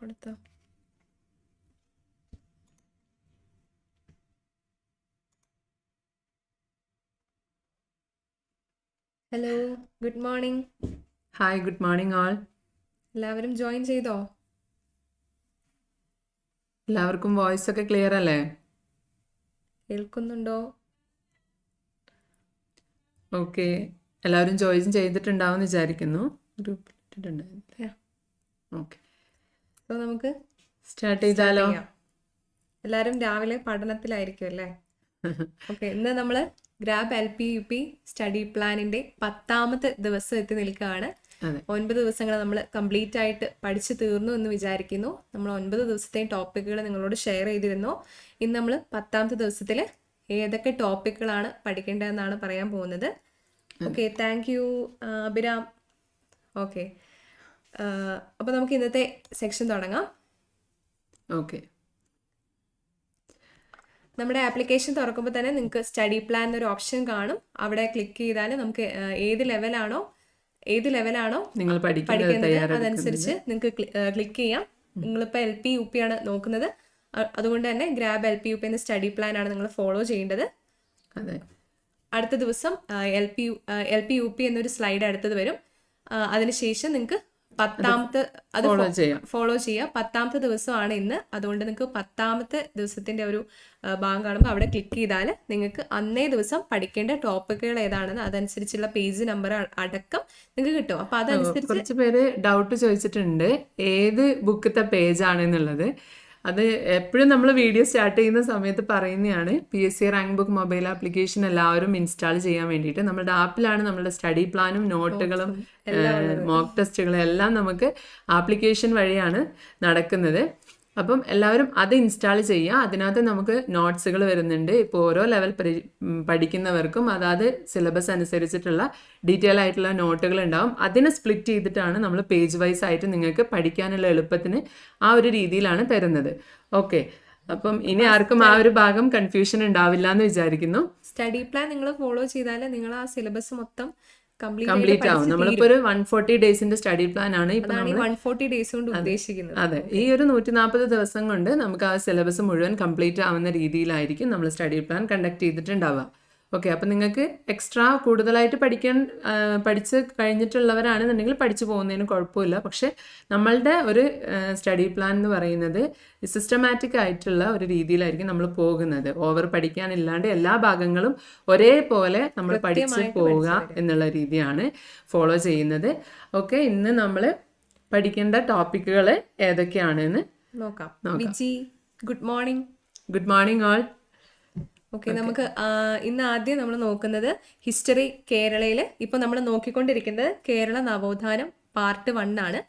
കൊടുത്തോ. Hello good morning hi good morning all എല്ലാവരും join ചെയ്തോ? എല്ലാവർക്കും വോയിസ് ഒക്കെ ക്ലിയർ അല്ലേ? കേൾക്കുന്നുണ്ടോ? ഓക്കെ എല്ലാവരും ജോയിൻ ചെയ്തിട്ടുണ്ടാവും വിചാരിക്കുന്നു. Yeah. ഓക്കെ സോ നമുക്ക് സ്റ്റാർട്ട് ചെയ്താലോ. എല്ലാവരും രാവിലെ പഠനത്തിലായിരിക്കും അല്ലേ? ഓക്കെ ഇന്ന് നമ്മൾ grab L P U P study പ്ലാനിന്റെ പത്താമത്തെ ദിവസം എത്തി നിൽക്കുകയാണ്. ഒൻപത് ദിവസങ്ങൾ നമ്മൾ കംപ്ലീറ്റ് ആയിട്ട് പഠിച്ചു തീർന്നു എന്ന് വിചാരിക്കുന്നു. നമ്മൾ ഒൻപത് ദിവസത്തെയും ടോപ്പിക്കുകൾ നിങ്ങളോട് ഷെയർ ചെയ്തിരുന്നു. ഇന്ന് നമ്മൾ പത്താമത്തെ ദിവസത്തിൽ ഏതൊക്കെ ടോപ്പിക്കുകളാണ് പഠിക്കേണ്ടതെന്നാണ് പറയാൻ പോകുന്നത്. Okay thank you Abhiram. Okay അപ്പോൾ നമുക്ക് ഇന്നത്തെ സെക്ഷൻ തുടങ്ങാം. ഓക്കെ നമ്മുടെ ആപ്ലിക്കേഷൻ തുറക്കുമ്പോൾ തന്നെ നിങ്ങൾക്ക് സ്റ്റഡി പ്ലാൻ എന്നൊരു ഓപ്ഷൻ കാണും. അവിടെ ക്ലിക്ക് ചെയ്താൽ നമുക്ക് ഏത് ലെവലാണോ ഏത് ലെവലാണോ നിങ്ങൾ പഠിക്കുന്നത് അതനുസരിച്ച് നിങ്ങൾക്ക് ക്ലിക്ക് ചെയ്യാം. നിങ്ങളിപ്പോൾ എൽ പി യു പി ആണ് നോക്കുന്നത്. അതുകൊണ്ട് തന്നെ grab L P U P എന്ന സ്റ്റഡി പ്ലാൻ ആണ് നിങ്ങൾ ഫോളോ ചെയ്യേണ്ടത്. അതെ. അടുത്ത ദിവസം L P L P U P എന്നൊരു സ്ലൈഡ് അടുത്തത് വരും. അതിനുശേഷം നിങ്ങൾക്ക് പത്താമത്തെ അത് ഫോളോ ചെയ്യാം. ഫോളോ ചെയ്യുക. പത്താമത്തെ ദിവസമാണ് ഇന്ന്. അതുകൊണ്ട് നിങ്ങൾക്ക് പത്താമത്തെ ദിവസത്തിന്റെ ഒരു ഭാഗം കാണുമ്പോൾ അവിടെ ക്ലിക്ക് ചെയ്താൽ നിങ്ങൾക്ക് അന്നേ ദിവസം പഠിക്കേണ്ട ടോപ്പിക്കുകൾ ഏതാണെന്ന് അതനുസരിച്ചുള്ള പേജ് നമ്പർ അടക്കം നിങ്ങൾക്ക് കിട്ടും. അപ്പൊ അതനുസരിച്ച് കുറച്ച് പേര് ഡൗട്ട് ചോദിച്ചിട്ടുണ്ട്. ഏത് ബുക്കത്തെ പേജ് ആണെന്നുള്ളത്? അത് എപ്പോഴും നമ്മൾ വീഡിയോ സ്റ്റാർട്ട് ചെയ്യുന്ന സമയത്ത് പറയുന്നതാണ് P S C rank book mobile application എല്ലാവരും ഇൻസ്റ്റാൾ ചെയ്യാൻ വേണ്ടിയിട്ട്. നമ്മുടെ ആപ്പിലാണ് നമ്മുടെ സ്റ്റഡി പ്ലാനും നോട്ടുകളും മോക്ക് ടെസ്റ്റുകളും എല്ലാം നമുക്ക് ആപ്ലിക്കേഷൻ വഴിയാണ് നടക്കുന്നത്. അപ്പം എല്ലാവരും അത് ഇൻസ്റ്റാൾ ചെയ്യുക. അതിനകത്ത് നമുക്ക് നോട്ട്സുകൾ വരുന്നുണ്ട്. ഇപ്പോൾ ഓരോ ലെവൽ പഠിക്കുന്നവർക്കും അതായത് സിലബസ് അനുസരിച്ചിട്ടുള്ള ഡീറ്റെയിൽ ആയിട്ടുള്ള നോട്ടുകൾ ഉണ്ടാവും. അതിനെ സ്പ്ലിറ്റ് ചെയ്തിട്ടാണ് നമ്മൾ പേജ് വൈസ് ആയിട്ട് നിങ്ങൾക്ക് പഠിക്കാനുള്ള എളുപ്പത്തിന് ആ ഒരു രീതിയിലാണ് തരുന്നത്. ഓക്കെ അപ്പം ഇനി ആർക്കും ആ ഒരു ഭാഗം കൺഫ്യൂഷൻ ഉണ്ടാവില്ല എന്ന് വിചാരിക്കുന്നു. സ്റ്റഡി പ്ലാൻ നിങ്ങൾ ഫോളോ ചെയ്താൽ നിങ്ങൾ ആ സിലബസ് മൊത്തം കംപ്ലീറ്റ് ആവും. നമ്മളിപ്പോ ഒരു വൺ ഫോർട്ടി ഡേയ്സിന്റെ സ്റ്റഡി പ്ലാൻ ആണ്. ഇപ്പം നമ്മൾ ഈ ഡേയ്സ് കൊണ്ട് ഉദ്ദേശിക്കുന്നത്. അതെ. ഈ ഒരു നൂറ്റി നാൽപ്പത് ദിവസം കൊണ്ട് നമുക്ക് ആ സിലബസ് മുഴുവൻ കംപ്ലീറ്റ് ആവുന്ന രീതിയിലായിരിക്കും നമ്മൾ സ്റ്റഡി പ്ലാൻ കണ്ടക്ട് ചെയ്തിട്ടുണ്ടാവുക. ഓക്കെ അപ്പം നിങ്ങൾക്ക് എക്സ്ട്രാ കൂടുതലായിട്ട് പഠിക്കാൻ പഠിച്ച് കഴിഞ്ഞിട്ടുള്ളവരാണെന്നുണ്ടെങ്കിൽ പഠിച്ചു പോകുന്നതിന് കുഴപ്പമില്ല. പക്ഷെ നമ്മളുടെ ഒരു സ്റ്റഡി പ്ലാൻ എന്ന് പറയുന്നത് സിസ്റ്റമാറ്റിക് ആയിട്ടുള്ള ഒരു രീതിയിലായിരിക്കും നമ്മൾ പോകുന്നത്. ഓവർ പഠിക്കാനില്ലാണ്ട് എല്ലാ ഭാഗങ്ങളും ഒരേപോലെ നമ്മൾ പഠിച്ച് പോവുക എന്നുള്ള രീതിയാണ് ഫോളോ ചെയ്യുന്നത്. ഓക്കെ ഇന്ന് നമ്മൾ പഠിക്കേണ്ട ടോപ്പിക്കുകൾ ഏതൊക്കെയാണെന്ന് നോക്കാം. Good morning good morning all okay നമുക്ക് ഇന്ന് ആദ്യം നമ്മൾ നോക്കുന്നത് ഹിസ്റ്ററി കേരളയിൽ ഇപ്പൊ നമ്മൾ നോക്കിക്കൊണ്ടിരിക്കുന്നത് കേരള നവോത്ഥാനം പാർട്ട് വൺ ആണ്.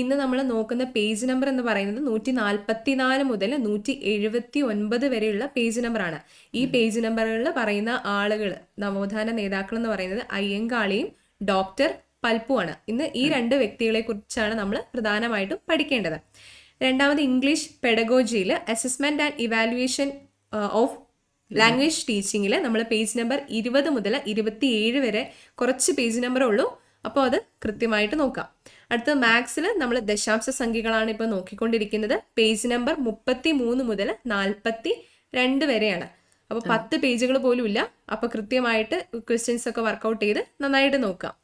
ഇന്ന് നമ്മൾ നോക്കുന്ന പേജ് നമ്പർ എന്ന് പറയുന്നത് നൂറ്റി നാൽപ്പത്തിനാല് മുതൽ നൂറ്റി എഴുപത്തി ഒൻപത് വരെയുള്ള പേജ് നമ്പറാണ് ഈ പേജ് നമ്പറുകളിൽ പറയുന്ന ആളുകൾ നവോത്ഥാന നേതാക്കൾ എന്ന് പറയുന്നത് അയ്യങ്കാളിയും ഡോക്ടർ പൽപ്പുമാണ് ഇന്ന് ഈ രണ്ട് വ്യക്തികളെ കുറിച്ചാണ് നമ്മൾ പ്രധാനമായിട്ടും പഠിക്കേണ്ടത്. രണ്ടാമത് English പെഡഗോജിയിൽ assessment and evaluation of language ടീച്ചിങ്ങിൽ നമ്മൾ പേജ് നമ്പർ ഇരുപത് മുതൽ ഇരുപത്തിയേഴ് വരെ കുറച്ച് പേജ് നമ്പറേ ഉള്ളൂ. അപ്പോൾ അത് കൃത്യമായിട്ട് നോക്കാം. അടുത്ത മാത്സിൽ നമ്മൾ ദശാംശ സംഖ്യകളാണ് ഇപ്പോൾ നോക്കിക്കൊണ്ടിരിക്കുന്നത്. പേജ് നമ്പർ മുപ്പത്തി മൂന്ന് മുതൽ നാൽപ്പത്തി രണ്ട് വരെയാണ് അപ്പോൾ പത്ത് പേജുകൾ പോലും ഇല്ല. അപ്പോൾ കൃത്യമായിട്ട് ക്വസ്റ്റ്യൻസ് ഒക്കെ വർക്കൗട്ട് ചെയ്ത് നന്നായിട്ട് നോക്കാം.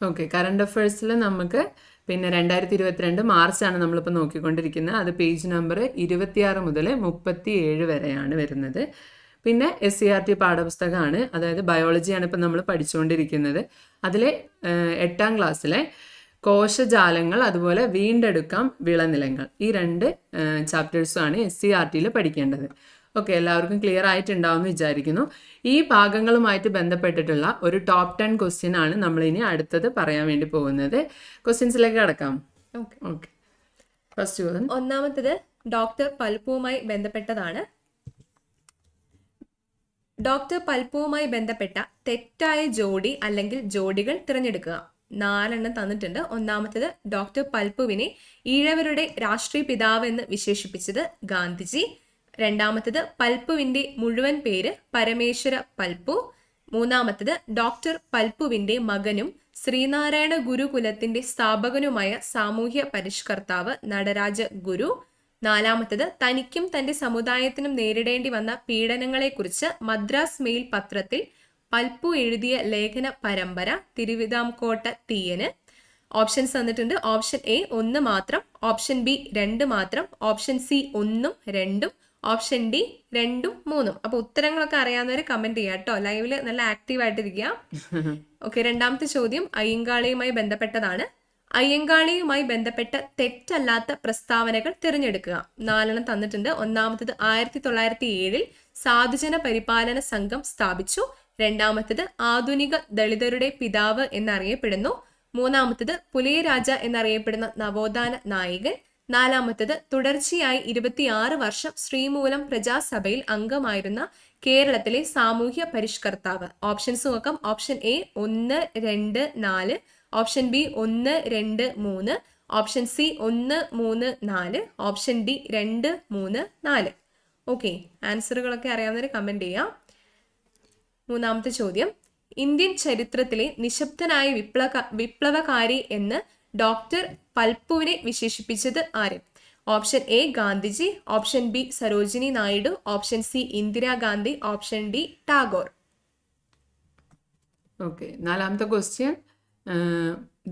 ഓക്കെ കറണ്ട് അഫയേഴ്സിൽ നമുക്ക് പിന്നെ രണ്ടായിരത്തി ഇരുപത്തിരണ്ട് മാർച്ചാണ് നമ്മളിപ്പോൾ നോക്കിക്കൊണ്ടിരിക്കുന്നത്. അത് പേജ് നമ്പർ ഇരുപത്തിയാറ് മുതൽ മുപ്പത്തി ഏഴ് വരെയാണ് വരുന്നത്. പിന്നെ എസ് സി ആർ ടി പാഠപുസ്തകമാണ്. അതായത് ബയോളജിയാണ് ഇപ്പം നമ്മൾ പഠിച്ചുകൊണ്ടിരിക്കുന്നത് അതിലെ എട്ടാം ക്ലാസ്സിലെ കോശജാലങ്ങൾ അതുപോലെ വീണ്ടെടുക്കാം വിളനിലങ്ങൾ. ഈ രണ്ട് ചാപ്റ്റേഴ്സുമാണ് എസ് സി ആർ ടിയിൽ പഠിക്കേണ്ടത്. ഓക്കെ എല്ലാവർക്കും ക്ലിയർ ആയിട്ടുണ്ടാവുമെന്ന് വിചാരിക്കുന്നു. ഈ ഭാഗങ്ങളുമായിട്ട് ബന്ധപ്പെട്ടിട്ടുള്ള ഒരു ടോപ്പ് ടെൻ ക്വസ്റ്റ്യൻ ആണ് നമ്മളിനി അടുത്തത് പറയാൻ വേണ്ടി പോകുന്നത്. ക്വസ്റ്റ്യൻസിലേക്ക് കടക്കാം. ഓക്കെ. ഓക്കെ. ഫസ്റ്റ് ഒന്നാമത്തത് ഡോക്ടർ പൽപ്പുവുമായി ബന്ധപ്പെട്ടതാണ്. ഡോക്ടർ പൽപ്പുവുമായി ബന്ധപ്പെട്ട തെറ്റായ ജോഡി അല്ലെങ്കിൽ ജോഡികൾ തിരഞ്ഞെടുക്കുക. നാലെണ്ണം തന്നിട്ടുണ്ട്. ഒന്നാമത്തേത് ഡോക്ടർ പൽപ്പുവിനെ ഈഴവരുടെ രാഷ്ട്രീയ പിതാവ് എന്ന് വിശേഷിപ്പിച്ചത് ഗാന്ധിജി. രണ്ടാമത്തത് പൽപ്പുവിന്റെ മുഴുവൻ പേര് പരമേശ്വര പൽപ്പു. മൂന്നാമത്തത് ഡോക്ടർ പൽപ്പുവിന്റെ മകനും ശ്രീനാരായണ ഗുരുകുലത്തിന്റെ സ്ഥാപകനുമായ സാമൂഹ്യ പരിഷ്കർത്താവ് നടരാജ ഗുരു. നാലാമത്തത് തനിക്കും തന്റെ സമുദായത്തിനും നേരിടേണ്ടി വന്ന പീഡനങ്ങളെക്കുറിച്ച് മദ്രാസ് മെയിൽ പത്രത്തിൽ പൽപ്പു എഴുതിയ ലേഖന പരമ്പര തിരുവിതാംകോട്ട തീയന്. ഓപ്ഷൻസ് തന്നിട്ടുണ്ട്. ഓപ്ഷൻ എ ഒന്ന് മാത്രം ഓപ്ഷൻ ബി രണ്ട് മാത്രം ഓപ്ഷൻ സി ഒന്നും രണ്ടും ഓപ്ഷൻ ഡി രണ്ടും മൂന്നും. അപ്പൊ ഉത്തരങ്ങളൊക്കെ അറിയാവുന്നവർ കമന്റ് ചെയ്യാം കേട്ടോ. ലൈവിൽ നല്ല ആക്റ്റീവ് ആയിട്ടിരിക്കുക. ഓക്കെ രണ്ടാമത്തെ ചോദ്യം അയ്യങ്കാളിയുമായി ബന്ധപ്പെട്ടതാണ്. അയ്യങ്കാളിയുമായി ബന്ധപ്പെട്ട തെറ്റല്ലാത്ത പ്രസ്താവനകൾ തിരഞ്ഞെടുക്കുക. നാലെണ്ണം തന്നിട്ടുണ്ട്. ഒന്നാമത്തത് ആയിരത്തി തൊള്ളായിരത്തി ഏഴിൽ സാധുജന പരിപാലന സംഘം സ്ഥാപിച്ചു. രണ്ടാമത്തത് ആധുനിക ദളിതരുടെ പിതാവ് എന്നറിയപ്പെടുന്നു. മൂന്നാമത്തത് പുലിയരാജ എന്നറിയപ്പെടുന്ന നവോത്ഥാന നായകൻ. നാലാമത്തത് തുടർച്ചയായി ഇരുപത്തിയാറ് വർഷം ശ്രീമൂലം പ്രജാസഭയിൽ അംഗമായിരുന്ന കേരളത്തിലെ സാമൂഹ്യ പരിഷ്കർത്താവ്. ഓപ്ഷൻസ് നോക്കാം ഓപ്ഷൻ എ ഒന്ന് രണ്ട് നാല്. ഓപ്ഷൻ ബി ഒന്ന് രണ്ട് മൂന്ന്. ഓപ്ഷൻ സി ഒന്ന് മൂന്ന് നാല്. ഓപ്ഷൻ ഡി രണ്ട് മൂന്ന് നാല്. ഓക്കെ ആൻസറുകളൊക്കെ അറിയാവുന്നവർ കമന്റ് ചെയ്യാം. മൂന്നാമത്തെ ചോദ്യം. ഇന്ത്യൻ ചരിത്രത്തിലെ നിശബ്ദനായ വിപ്ലവ വിപ്ലവകാരി എന്ന് ഡോക്ടർ പൽപ്പുവിനെ വിശേഷിപ്പിച്ചത് ആര്? Option A Gandhiji option B Sarojini Naidu option C Indira Gandhi option D Tagore. Okay നാലാമത്തെ question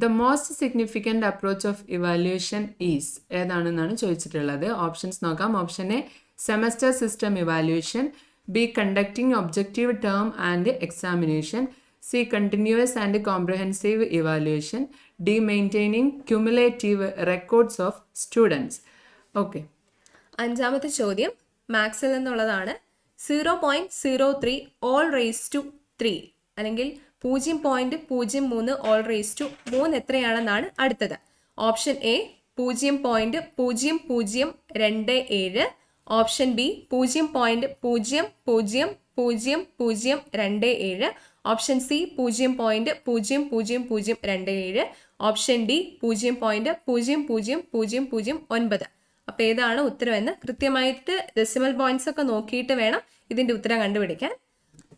the most significant approach of evaluation is ഏതാണെന്നാണ് ചോദിച്ചിട്ടുള്ളത്? ഓപ്ഷൻസ് നോക്കാം. Option A semester system evaluation B conducting objective term and examination C continuous and comprehensive evaluation D maintaining cumulative records of students okay. അഞ്ചാമത്തെ ചോദ്യം മാത്സിൽ നിന്നുള്ളതാണ്. Zero point zero three whole raise to three അല്ലെങ്കിൽ പൂജ്യം point പൂജ്യം മൂന്ന് all raise to മൂന്ന് എത്രയാണെന്നാണ് അടുത്തത്. ഓപ്ഷൻ എ പൂജ്യം പോയിന്റ് പൂജ്യം പൂജ്യം രണ്ട് ഏഴ്. ഓപ്ഷൻ ബി പൂജ്യം പോയിന്റ് പൂജ്യം പൂജ്യം പൂജ്യം പൂജ്യം രണ്ട് ഏഴ്. ഓപ്ഷൻ സി പൂജ്യം പോയിന്റ് പൂജ്യം പൂജ്യം പൂജ്യം രണ്ട് ഏഴ്. ഓപ്ഷൻ ഡി പൂജ്യം പോയിന്റ് പൂജ്യം പൂജ്യം പൂജ്യം പൂജ്യം ഒൻപത്. അപ്പൊ ഏതാണ് ഉത്തരമെന്ന് കൃത്യമായിട്ട് ഡെസിമൽ പോയിന്റ്സ് ഒക്കെ നോക്കിയിട്ട് വേണം ഇതിന്റെ ഉത്തരം കണ്ടുപിടിക്കാൻ.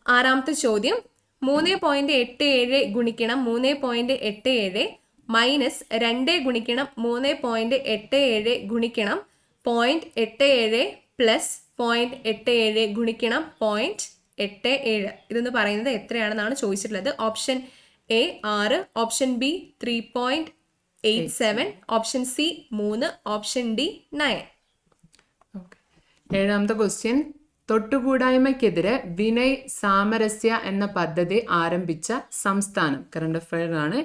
ആറാമത്തെ ചോദ്യം മൂന്ന് പോയിന്റ് എട്ട് ഏഴ് ഗുണിക്കണം മൂന്ന് പോയിന്റ് എട്ട് ഏഴ് മൈനസ് രണ്ട് ഗുണിക്കണം മൂന്ന് പോയിന്റ് എട്ട് ഏഴ് ഗുണിക്കണം പോയിന്റ് എട്ട് ഏഴ് പ്ലസ് പോയിന്റ് എട്ട് ഏഴ് ഗുണിക്കണം പോയിന്റ് എട്ട് ഏഴ്. ഇതെന്ന് പറയുന്നത് എത്രയാണെന്നാണ് ചോദിച്ചിട്ടുള്ളത്. ഓപ്ഷൻ എ ആറ് option B three point eight seven option C മൂന്ന് ഓപ്ഷൻ ഡി നയൻ ഏഴാമത്തെ ക്വസ്റ്റ്യൻ തൊട്ടുകൂടായ്മയ്ക്കെതിരെ വിനയ് സാമരസ്യ എന്ന പദ്ധതി ആരംഭിച്ച സംസ്ഥാനം. കറണ്ട് അഫയർ ആണ്.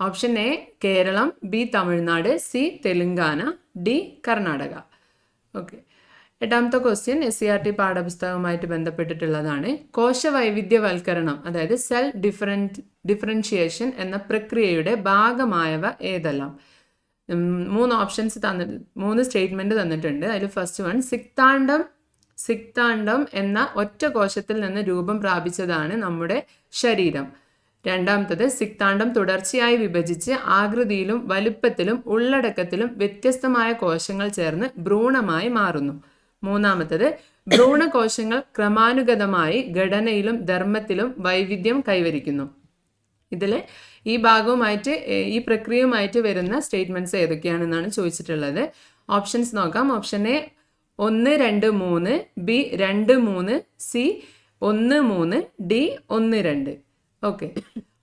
Option A Kerala. B Tamil Nadu. C Telangana. D Karnataka. Okay എട്ടാമത്തെ question S C R T പാഠപുസ്തകവുമായിട്ട് ബന്ധപ്പെട്ടിട്ടുള്ളതാണ്. കോശവൈവിധ്യവൽക്കരണം അതായത് സെൽ ഡിഫറന്റ് ഡിഫറൻഷിയേഷൻ എന്ന പ്രക്രിയയുടെ ഭാഗമായവ ഏതെല്ലാം? മൂന്ന് ഓപ്ഷൻസ് തന്നി മൂന്ന് സ്റ്റേറ്റ്മെന്റ് തന്നിട്ടുണ്ട്. അതിൽ ഫസ്റ്റ് വൺ സിക്താണ്ഡം സിക്താണ്ഡം എന്ന ഒറ്റ കോശത്തിൽ നിന്ന് രൂപം പ്രാപിച്ചതാണ് നമ്മുടെ ശരീരം. രണ്ടാമത്തത് സിക്താണ്ഡം തുടർച്ചയായി വിഭജിച്ച് ആകൃതിയിലും വലുപ്പത്തിലും ഉള്ളടക്കത്തിലും വ്യത്യസ്തമായ കോശങ്ങൾ ചേർന്ന് ഭ്രൂണമായി മാറുന്നു. മൂന്നാമത്തത് ഭ്രൂണകോശങ്ങൾ ക്രമാനുഗതമായി ഘടനയിലും ധർമ്മത്തിലും വൈവിധ്യം കൈവരിക്കുന്നു. ഇതിൽ ഈ ഭാഗവുമായിട്ട് ഈ പ്രക്രിയയുമായിട്ട് വരുന്ന സ്റ്റേറ്റ്മെന്റ്സ് ഏതൊക്കെയാണെന്നാണ് ചോദിച്ചിട്ടുള്ളത്. ഓപ്ഷൻസ് നോക്കാം. ഓപ്ഷൻ എ ഒന്ന് രണ്ട് മൂന്ന് ബി രണ്ട് മൂന്ന് സി ഒന്ന് മൂന്ന് ഡി ഒന്ന് രണ്ട്. ഓക്കെ.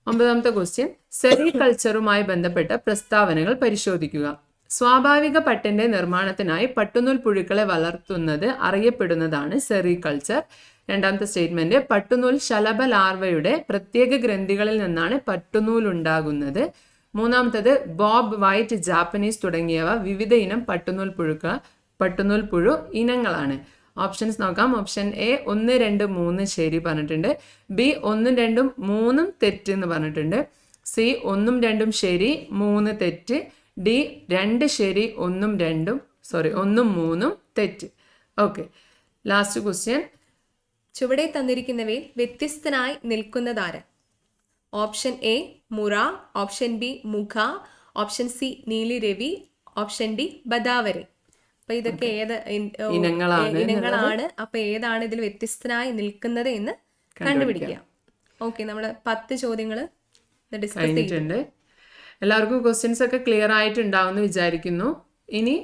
ഒമ്പതാമത്തെ ക്വസ്റ്റ്യൻ. സെറികൾച്ചറുമായി ബന്ധപ്പെട്ട പ്രസ്താവനകൾ പരിശോധിക്കുക. സ്വാഭാവിക പട്ടിന്റെ നിർമ്മാണത്തിനായി പട്ടുനൂൽ പുഴുക്കളെ വളർത്തുന്നത് അറിയപ്പെടുന്നതാണ് സെറികൾച്ചർ. രണ്ടാമത്തെ സ്റ്റേറ്റ്മെന്റ് പട്ടുനൂൽ ശലഭ ലാർവയുടെ പ്രത്യേക ഗ്രന്ഥികളിൽ നിന്നാണ് പട്ടുനൂൽ ഉണ്ടാകുന്നത്. മൂന്നാമത്തത് ബോബ് വൈറ്റ് ജാപ്പനീസ് തുടങ്ങിയവ വിവിധ ഇനം പട്ടുനൂൽ പുഴുക്ക പട്ടുനൂൽ പുഴു ഇനങ്ങളാണ്. ഓപ്ഷൻസ് നോക്കാം. ഓപ്ഷൻ എ ഒന്ന് രണ്ട് മൂന്ന് ശരി പറഞ്ഞിട്ടുണ്ട്. ബി ഒന്നും രണ്ടും മൂന്നും തെറ്റ് എന്ന് പറഞ്ഞിട്ടുണ്ട്. സി ഒന്നും രണ്ടും ശരി മൂന്ന് തെറ്റ്. ഡി രണ്ട് ശരി ഒന്നും രണ്ടും സോറി ഒന്നും മൂന്നും തെറ്റ്. ഓക്കെ ലാസ്റ്റ് ക്വസ്റ്റ്യൻ ചുവടെ തന്നിരിക്കുന്നവയിൽ വ്യത്യസ്തനായി നിൽക്കുന്നതാര്? ഓപ്ഷൻ എ മുറ. ഓപ്ഷൻ ബി മുഖ. Option C Neeli Ravi option D ബദാവരി. അപ്പൊ ഇതൊക്കെ ഏത് ഇനങ്ങളാണ് ഇനങ്ങളാണ്. അപ്പൊ ഏതാണ് ഇതിൽ വ്യത്യസ്തനായി നിൽക്കുന്നത് എന്ന് കണ്ടുപിടിക്കുക. ഓക്കെ നമ്മൾ പത്ത് ചോദ്യങ്ങൾ ഡിസ്കസ് ചെയ്തു കഴിഞ്ഞിട്ടുണ്ട്. എല്ലാവർക്കും ക്വസ്റ്റ്യൻസ് ഒക്കെ ക്ലിയർ ആയിട്ടുണ്ടാവുമെന്ന് വിചാരിക്കുന്നു. ഇനി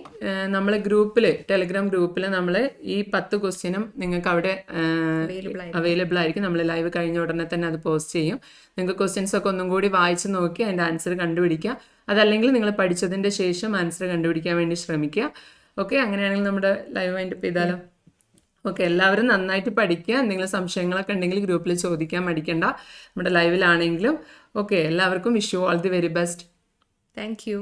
നമ്മൾ ഗ്രൂപ്പിൽ ടെലിഗ്രാം ഗ്രൂപ്പിൽ നമ്മൾ ഈ പത്ത് ക്വസ്റ്റ്യനും നിങ്ങൾക്ക് അവിടെ അവൈലബിൾ ആയിരിക്കും. നമ്മൾ ലൈവ് കഴിഞ്ഞ ഉടനെ തന്നെ അത് പോസ്റ്റ് ചെയ്യും. നിങ്ങൾക്ക് ക്വസ്റ്റ്യൻസ് ഒക്കെ ഒന്നും കൂടി വായിച്ച് നോക്കി അതിന്റെ ആൻസർ കണ്ടുപിടിക്കുക. അതല്ലെങ്കിൽ നിങ്ങൾ പഠിച്ചതിന്റെ ശേഷം ആൻസർ കണ്ടുപിടിക്കാൻ വേണ്ടി ശ്രമിക്കുക. ഓക്കെ അങ്ങനെയാണെങ്കിൽ നമ്മുടെ ലൈവ് വൈൻഡ് അപ്പ് ചെയ്താലോ? ഓക്കെ എല്ലാവരും നന്നായിട്ട് പഠിക്കുക. എന്തെങ്കിലും സംശയങ്ങളൊക്കെ ഉണ്ടെങ്കിൽ ഗ്രൂപ്പിൽ ചോദിക്കാൻ മടിക്കണ്ട. നമ്മുടെ ലൈവിലാണെങ്കിലും ഓക്കെ എല്ലാവർക്കും wish you all the very best thank you